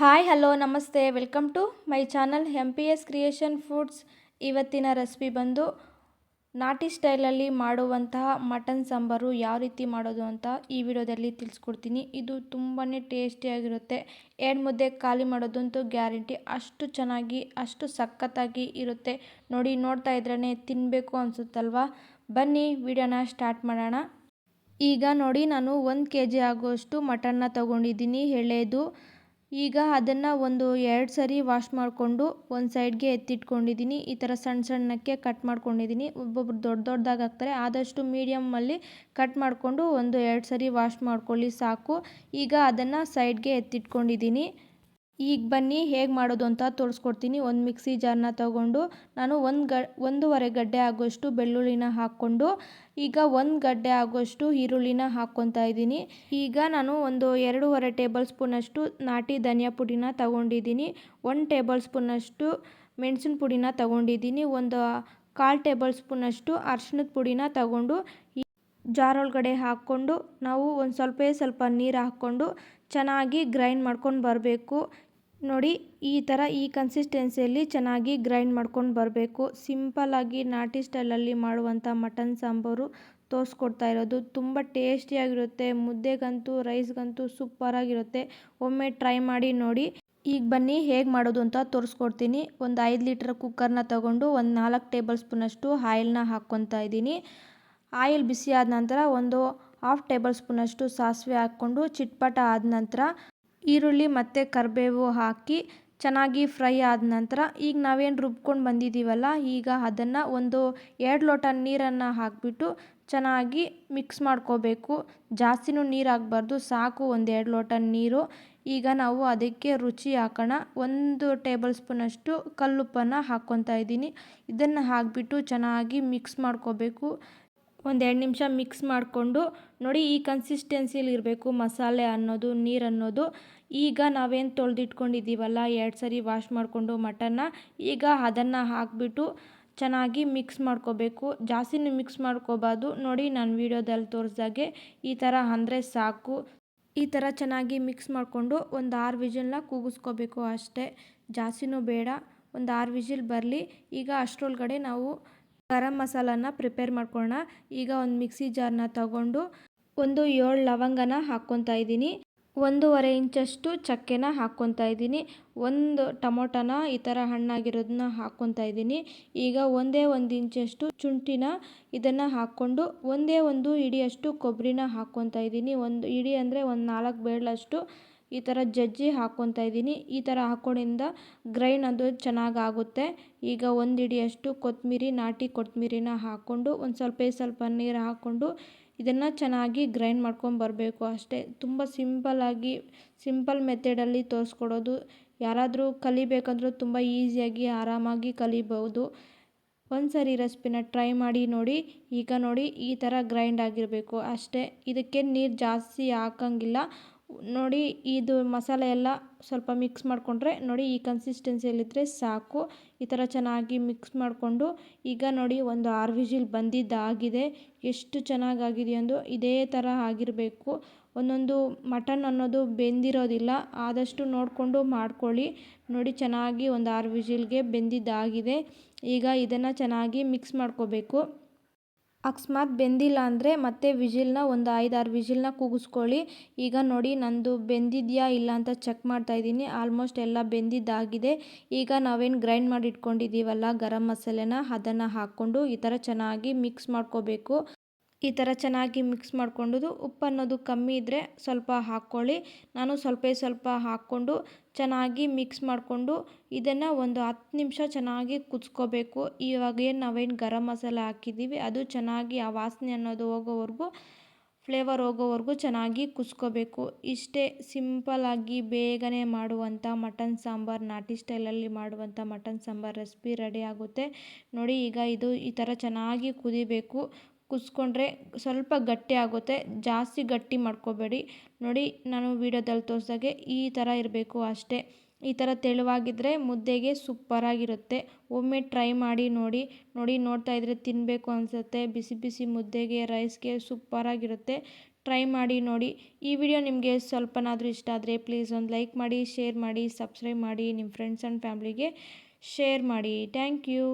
Hi, hello, ನಮಸ್ತೆ. Welcome to my channel M P S creation foods ಇವತ್ತಿನ recipe ಬಂದು ನಾಟಿ ಸ್ಟೈಲಲ್ಲಿ ಮಾಡುವಂತಹ ಮಟನ್ ಸಾಂಬಾರು ಯಾವ ರೀತಿ ಮಾಡೋದು ಅಂತ ಈ ವಿಡಿಯೋದಲ್ಲಿ ತಿಳಿಸ್ಕೊಡ್ತೀನಿ. ಇದು ತುಂಬಾ ಟೇಸ್ಟಿಯಾಗಿರುತ್ತೆ ಎರಡು ಮುದ್ದೆ ಖಾಲಿ ಮಾಡೋದಂತೂ ಗ್ಯಾರಂಟಿ. ಅಷ್ಟು ಚೆನ್ನಾಗಿ, ಅಷ್ಟು ಸಖತ್ತಾಗಿ ಇರುತ್ತೆ. ನೋಡಿ, ನೋಡ್ತಾ ಇದ್ರೇ ತಿನ್ನಬೇಕು ಅನಿಸುತ್ತಲ್ವಾ? ಬನ್ನಿ, ವಿಡಿಯೋನ ಸ್ಟಾರ್ಟ್ ಮಾಡೋಣ. ಈಗ ನೋಡಿ, ನಾನು ಒಂದು ಕೆ ಜಿ ಆಗುವಷ್ಟು ಮಟನ್ನ ತೊಗೊಂಡಿದ್ದೀನಿ. ಎಳೆದು ಈಗ ಅದನ್ನು ಒಂದು ಎರಡು ಸರಿ ವಾಶ್ ಮಾಡಿಕೊಂಡು ಒಂದು ಸೈಡ್ಗೆ ಎತ್ತಿಟ್ಕೊಂಡಿದ್ದೀನಿ ಈ ಥರ ಸಣ್ಣ ಸಣ್ಣಕ್ಕೆ ಕಟ್ ಮಾಡ್ಕೊಂಡಿದ್ದೀನಿ ಒಬ್ಬೊಬ್ರು ದೊಡ್ಡ ದೊಡ್ಡದಾಗಿ ಹಾಕ್ತಾರೆ. ಆದಷ್ಟು ಮೀಡಿಯಮ್ಮಲ್ಲಿ ಕಟ್ ಮಾಡಿಕೊಂಡು ಒಂದು ಎರಡು ಸರಿ ವಾಶ್ ಮಾಡ್ಕೊಳ್ಳಿ ಸಾಕು. ಈಗ ಅದನ್ನು ಸೈಡ್ಗೆ ಎತ್ತಿಟ್ಕೊಂಡಿದ್ದೀನಿ ಈಗ ಬನ್ನಿ, ಹೇಗೆ ಮಾಡೋದು ಅಂತ ತೋರಿಸ್ಕೊಡ್ತೀನಿ. ಒಂದು ಮಿಕ್ಸಿ ಜಾರ್ನ ತಗೊಂಡು ನಾನು ಒಂದು ಗ, ಒಂದೂವರೆ ಗಡ್ಡೆ ಆಗೋಷ್ಟು ಬೆಳ್ಳುಳ್ಳಿನ ಹಾಕ್ಕೊಂಡು, ಈಗ ಒಂದು ಗಡ್ಡೆ ಆಗೋಷ್ಟು ಈರುಳ್ಳಿನ ಹಾಕ್ಕೊತಾ ಇದ್ದೀನಿ. ಈಗ ನಾನು ಒಂದು ಎರಡೂವರೆ ಟೇಬಲ್ ಸ್ಪೂನಷ್ಟು ನಾಟಿ ಧನಿಯಾ ಪುಡಿನ ತಗೊಂಡಿದ್ದೀನಿ. ಒಂದು ಟೇಬಲ್ ಸ್ಪೂನಷ್ಟು ಮೆಣಸಿನ ಪುಡಿನ ತಗೊಂಡಿದ್ದೀನಿ. ಒಂದು ಕಾಲು ಟೇಬಲ್ ಸ್ಪೂನಷ್ಟು ಅರ್ಶಿಣದ ಪುಡಿನ ತಗೊಂಡು ಜಾರ್ ಒಳಗಡೆ ಹಾಕ್ಕೊಂಡು ನಾವು ಒಂದು ಸ್ವಲ್ಪ ಸ್ವಲ್ಪ ನೀರು ಹಾಕ್ಕೊಂಡು ಚೆನ್ನಾಗಿ ಗ್ರೈಂಡ್ ಮಾಡ್ಕೊಂಡು ಬರಬೇಕು. ನೋಡಿ, ಈ ಥರ ಈ ಕನ್ಸಿಸ್ಟೆನ್ಸಿಯಲ್ಲಿ ಚೆನ್ನಾಗಿ ಗ್ರೈಂಡ್ ಮಾಡ್ಕೊಂಡು ಬರಬೇಕು. ಸಿಂಪಲ್ಲಾಗಿ ನಾಟಿ ಸ್ಟೈಲಲ್ಲಿ ಮಾಡುವಂಥ ಮಟನ್ ಸಾಂಬಾರು ತೋರಿಸ್ಕೊಡ್ತಾ ಇರೋದು ತುಂಬ ಟೇಸ್ಟಿಯಾಗಿರುತ್ತೆ ಮುದ್ದೆಗಂತೂ ರೈಸ್ಗಂತೂ ಸೂಪರಾಗಿರುತ್ತೆ ಒಮ್ಮೆ ಟ್ರೈ ಮಾಡಿ ನೋಡಿ. ಈಗ ಬನ್ನಿ, ಹೇಗೆ ಮಾಡೋದು ಅಂತ ತೋರಿಸ್ಕೊಡ್ತೀನಿ. ಒಂದು ಐದು ಲೀಟ್ರ್ ಕುಕ್ಕರ್ನ ತಗೊಂಡು ಒಂದು ನಾಲ್ಕು ಟೇಬಲ್ ಸ್ಪೂನಷ್ಟು ಆಯಿಲ್ನ ಹಾಕ್ಕೊತಾ ಇದ್ದೀನಿ. ಆಯಿಲ್ ಬಿಸಿ ಆದ ನಂತರ ಒಂದು ಹಾಫ್ ಟೇಬಲ್ ಸ್ಪೂನಷ್ಟು ಸಾಸಿವೆ ಹಾಕ್ಕೊಂಡು ಚಿಟ್ಪಟ ಆದ ನಂತರ ಈರುಳ್ಳಿ ಮತ್ತು ಕರಿಬೇವು ಹಾಕಿ ಚೆನ್ನಾಗಿ ಫ್ರೈ ಆದ ನಂತರ ಈಗ ನಾವೇನು ರುಬ್ಕೊಂಡು ಬಂದಿದ್ದೀವಲ್ಲ ಈಗ ಅದನ್ನು ಒಂದು ಎರಡು ಲೋಟ ನೀರನ್ನು ಹಾಕಿಬಿಟ್ಟು ಚೆನ್ನಾಗಿ ಮಿಕ್ಸ್ ಮಾಡ್ಕೋಬೇಕು. ಜಾಸ್ತಿನೂ ನೀರು ಹಾಕ್ಬಾರ್ದು ಸಾಕು ಒಂದು ಎರಡು ಲೋಟ ನೀರು. ಈಗ ನಾವು ಅದಕ್ಕೆ ರುಚಿ ಹಾಕೋಣ. ಒಂದು ಟೇಬಲ್ ಸ್ಪೂನಷ್ಟು ಕಲ್ಲುಪ್ಪನ್ನು ಹಾಕ್ಕೊತಾ ಇದ್ದೀನಿ. ಇದನ್ನು ಹಾಕಿಬಿಟ್ಟು ಚೆನ್ನಾಗಿ ಮಿಕ್ಸ್ ಮಾಡ್ಕೋಬೇಕು. ಒಂದು ಎರಡು ನಿಮಿಷ ಮಿಕ್ಸ್ ಮಾಡಿಕೊಂಡು ನೋಡಿ ಈ ಕನ್ಸಿಸ್ಟೆನ್ಸಿಲಿ ಇರಬೇಕು ಮಸಾಲೆ ಅನ್ನೋದು, ನೀರು ಅನ್ನೋದು. ಈಗ ನಾವೇನು ತೊಳೆದಿಟ್ಕೊಂಡಿದ್ದೀವಲ್ಲ, ಎರಡು ಸರಿ ವಾಶ್ ಮಾಡಿಕೊಂಡು ಮಟನ್ನ ಈಗ ಅದನ್ನು ಹಾಕಿಬಿಟ್ಟು ಚೆನ್ನಾಗಿ ಮಿಕ್ಸ್ ಮಾಡ್ಕೋಬೇಕು. ಜಾಸ್ತಿನೂ ಮಿಕ್ಸ್ ಮಾಡ್ಕೋಬಾರ್ದು. ನೋಡಿ ನಾನು ವೀಡಿಯೋದಲ್ಲಿ ತೋರಿಸ್ದಾಗೆ ಈ ಥರ ಅಂದರೆ ಸಾಕು. ಈ ಥರ ಚೆನ್ನಾಗಿ ಮಿಕ್ಸ್ ಮಾಡಿಕೊಂಡು ಒಂದು ಆರು ವಿಜಿಲ್ನ ಕೂಗಿಸ್ಕೋಬೇಕು ಅಷ್ಟೇ. ಜಾಸ್ತಿನೂ ಬೇಡ. ಒಂದು ಆರು ವಿಜಿಲ್ ಬರಲಿ. ಈಗ ಅಷ್ಟರೊಳಗಡೆ ನಾವು ಗರಂ ಮಸಾಲನ ಪ್ರಿಪೇರ್ ಮಾಡ್ಕೊಳ್ಳೋಣ ಈಗ ಒಂದು ಮಿಕ್ಸಿ ಜಾರ್ನ ತಗೊಂಡು ಒಂದು ಏಳು ಲವಂಗನ ಹಾಕ್ಕೊತಾ ಇದ್ದೀನಿ. ಒಂದೂವರೆ ಇಂಚಷ್ಟು ಚಕ್ಕೆನ ಹಾಕ್ಕೊತಾ ಇದ್ದೀನಿ. ಒಂದು ಟೊಮೊಟೊನ ಈ ಥರ ಹಣ್ಣಾಗಿರೋದನ್ನ ಹಾಕ್ಕೊತಾ ಇದ್ದೀನಿ. ಈಗ ಒಂದೇ ಒಂದು ಇಂಚಷ್ಟು ಶುಂಠಿನ ಇದನ್ನು ಹಾಕ್ಕೊಂಡು ಒಂದೇ ಒಂದು ಇಡಿಯಷ್ಟು ಕೊಬ್ಬರಿನ ಹಾಕ್ಕೊತಾ ಇದ್ದೀನಿ. ಒಂದು ಇಡಿ ಅಂದರೆ ಒಂದು ನಾಲ್ಕು ಬೇಳಷ್ಟು ಈ ಥರ ಜಜ್ಜಿ ಹಾಕ್ಕೊತಾ ಇದ್ದೀನಿ. ಈ ಥರ ಹಾಕೊಂಡಿಂದ ಗ್ರೈಂಡ್ ಅದು ಚೆನ್ನಾಗಿ ಆಗುತ್ತೆ ಈಗ ಒಂದು ಹಿಡಿಯಷ್ಟು ಕೊತ್ತಂಬರಿ ನಾಟಿ ಕೊತ್ತಂಬರಿನ ಹಾಕ್ಕೊಂಡು ಒಂದು ಸ್ವಲ್ಪ ಸ್ವಲ್ಪ ನೀರು ಹಾಕ್ಕೊಂಡು ಇದನ್ನು ಚೆನ್ನಾಗಿ ಗ್ರೈಂಡ್ ಮಾಡ್ಕೊಂಡು ಬರಬೇಕು ಅಷ್ಟೇ. ತುಂಬ ಸಿಂಪಲ್ಲಾಗಿ ಸಿಂಪಲ್ ಮೆಥಡಲ್ಲಿ ತೋರಿಸ್ಕೊಡೋದು. ಯಾರಾದರೂ ಕಲಿಬೇಕಂದ್ರೂ ತುಂಬ ಈಸಿಯಾಗಿ, ಆರಾಮಾಗಿ ಕಲಿಬೋದು ಒಂದು ಸರಿ ರೆಸಿಪಿನ ಟ್ರೈ ಮಾಡಿ ನೋಡಿ. ಈಗ ನೋಡಿ ಈ ಥರ ಗ್ರೈಂಡ್ ಆಗಿರಬೇಕು ಅಷ್ಟೇ. ಇದಕ್ಕೆ ನೀರು ಜಾಸ್ತಿ ಹಾಕಂಗಿಲ್ಲ. ನೋಡಿ ಇದು ಮಸಾಲೆ ಎಲ್ಲ ಸ್ವಲ್ಪ ಮಿಕ್ಸ್ ಮಾಡಿಕೊಂಡ್ರೆ ನೋಡಿ ಈ ಕನ್ಸಿಸ್ಟೆನ್ಸಿಯಲ್ಲಿದ್ದರೆ ಸಾಕು. ಈ ಥರ ಚೆನ್ನಾಗಿ ಮಿಕ್ಸ್ ಮಾಡಿಕೊಂಡು ಈಗ ನೋಡಿ ಒಂದು ಆರು ವಿಜಿಲ್ ಬಂದಿದ್ದಾಗಿದೆ. ಎಷ್ಟು ಚೆನ್ನಾಗಾಗಿದೆ ಅಂದು ಇದೇ ಥರ ಆಗಿರಬೇಕು. ಒಂದೊಂದು ಮಟನ್ ಅನ್ನೋದು ಬೆಂದಿರೋದಿಲ್ಲ. ಆದಷ್ಟು ನೋಡಿಕೊಂಡು ಮಾಡ್ಕೊಳ್ಳಿ. ನೋಡಿ ಚೆನ್ನಾಗಿ ಒಂದು ಆರು ವಿಜಿಲ್ಗೆ ಬೆಂದಿದ್ದಾಗಿದೆ. ಈಗ ಇದನ್ನು ಚೆನ್ನಾಗಿ ಮಿಕ್ಸ್ ಮಾಡ್ಕೋಬೇಕು. ಅಕಸ್ಮಾತ್ ಬೆಂದಿಲ್ಲ ಅಂದರೆ ಮತ್ತೆ ವಿಜಿಲ್ನ ಒಂದು ಐದಾರು ವಿಜಿಲ್ನ ಕೂಗಿಸ್ಕೊಳ್ಳಿ. ಈಗ ನೋಡಿ ನಂದು ಬೆಂದಿದೆಯಾ ಇಲ್ಲ ಅಂತ ಚೆಕ್ ಮಾಡ್ತಾ ಇದ್ದೀನಿ. ಆಲ್ಮೋಸ್ಟ್ ಎಲ್ಲ ಬೆಂದಿದ್ದಾಗಿದೆ. ಈಗ ನಾವೇನು ಗ್ರೈಂಡ್ ಮಾಡಿ ಇಟ್ಕೊಂಡಿದ್ದೀವಲ್ಲ, ಗರಂ ಮಸಾಲೆನ, ಅದನ್ನು ಹಾಕ್ಕೊಂಡು ಈ ಥರ ಚೆನ್ನಾಗಿ ಮಿಕ್ಸ್ ಮಾಡ್ಕೋಬೇಕು. ಈ ಥರ ಚೆನ್ನಾಗಿ ಮಿಕ್ಸ್ ಮಾಡ್ಕೊಂಡು ಉಪ್ಪು ಅನ್ನೋದು ಕಮ್ಮಿ ಇದ್ದರೆ ಸ್ವಲ್ಪ ಹಾಕ್ಕೊಳ್ಳಿ. ನಾನು ಸ್ವಲ್ಪ ಸ್ವಲ್ಪ ಹಾಕ್ಕೊಂಡು ಚೆನ್ನಾಗಿ ಮಿಕ್ಸ್ ಮಾಡಿಕೊಂಡು ಇದನ್ನು ಒಂದು ಹತ್ತು ನಿಮಿಷ ಚೆನ್ನಾಗಿ ಕುದಿಸ್ಕೋಬೇಕು. ಇವಾಗೇನು ನಾವೇನು ಗರಂ ಮಸಾಲೆ ಹಾಕಿದ್ದೀವಿ, ಅದು ಚೆನ್ನಾಗಿ ಆ ವಾಸನೆ ಅನ್ನೋದು ಹೋಗೋವರೆಗೂ ಫ್ಲೇವರ್ ಹೋಗೋವರೆಗೂ ಚೆನ್ನಾಗಿ ಕುದಿಸ್ಕೋಬೇಕು. ಇಷ್ಟೇ ಸಿಂಪಲಾಗಿ ಬೇಗನೆ ಮಾಡುವಂಥ ಮಟನ್ ಸಾಂಬಾರು, ನಾಟಿ ಸ್ಟೈಲಲ್ಲಿ ಮಾಡುವಂಥ ಮಟನ್ ಸಾಂಬಾರು ರೆಸಿಪಿ ರೆಡಿ ಆಗುತ್ತೆ. ನೋಡಿ ಈಗ ಇದು ಈ ಥರ ಚೆನ್ನಾಗಿ ಕುದಿಬೇಕು. ಕುದಿಸ್ಕೊಂಡ್ರೆ ಸ್ವಲ್ಪ ಗಟ್ಟಿ ಆಗುತ್ತೆ. ಜಾಸ್ತಿ ಗಟ್ಟಿ ಮಾಡ್ಕೋಬೇಡಿ. ನೋಡಿ, ನಾನು ವೀಡಿಯೋದಲ್ಲಿ ತೋರಿಸ್ದಾಗೆ ಈ ಥರ ಇರಬೇಕು ಅಷ್ಟೇ. ಈ ಥರ ತೆಳುವಾಗಿದ್ದರೆ ಮುದ್ದೆಗೆ ಸೂಪರಾಗಿರುತ್ತೆ ಒಮ್ಮೆ ಟ್ರೈ ಮಾಡಿ ನೋಡಿ. ನೋಡಿ, ನೋಡ್ತಾ ಇದ್ದರೆ ತಿನ್ನಬೇಕು ಅನಿಸುತ್ತೆ. ಬಿಸಿ ಬಿಸಿ ಮುದ್ದೆಗೆ ರೈಸ್ಗೆ ಸೂಪರಾಗಿರುತ್ತೆ ಟ್ರೈ ಮಾಡಿ ನೋಡಿ. ಈ ವಿಡಿಯೋ ನಿಮಗೆ ಸ್ವಲ್ಪನಾದರೂ ಇಷ್ಟ ಆದರೆ ಪ್ಲೀಸ್ ಒಂದು ಲೈಕ್ ಮಾಡಿ ಶೇರ್ ಮಾಡಿ ಸಬ್ಸ್ಕ್ರೈಬ್ ಮಾಡಿ ನಿಮ್ಮ ಫ್ರೆಂಡ್ಸ್ ಆ್ಯಂಡ್ ಫ್ಯಾಮ್ಲಿಗೆ ಶೇರ್ ಮಾಡಿ. Thank you